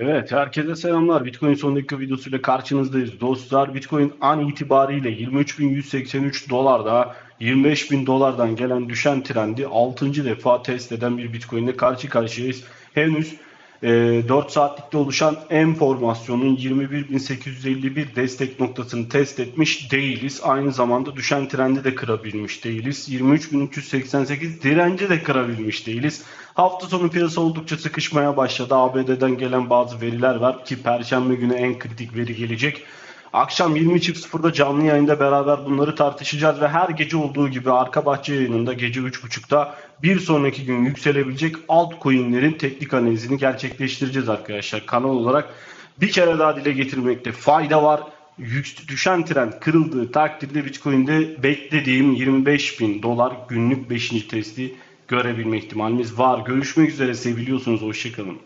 Evet, herkese selamlar. Bitcoin son dakika videosuyla karşınızdayız. Dostlar Bitcoin an itibariyle 23.183 dolarda 25.000 dolardan gelen düşen trendi 6. defa test eden bir Bitcoin ile karşı karşıyayız. Henüz 4 saatlikte oluşan M formasyonun 21.851 destek noktasını test etmiş değiliz. Aynı zamanda düşen trendi de kırabilmiş değiliz. 23.388 direnci de kırabilmiş değiliz. Hafta sonu piyasa oldukça sıkışmaya başladı. ABD'den gelen bazı veriler var ki Perşembe günü en kritik veri gelecek. Akşam 20.00'da canlı yayında beraber bunları tartışacağız ve her gece olduğu gibi arka bahçe yayınında gece 3.30'da bir sonraki gün yükselebilecek altcoin'lerin teknik analizini gerçekleştireceğiz arkadaşlar. Kanal olarak bir kere daha dile getirmekte fayda var. Düşen trend kırıldığı takdirde Bitcoin'de beklediğim 25 bin dolar günlük 5. testi görebilme ihtimalimiz var. Görüşmek üzere seviliyorsunuz. Hoşçakalın.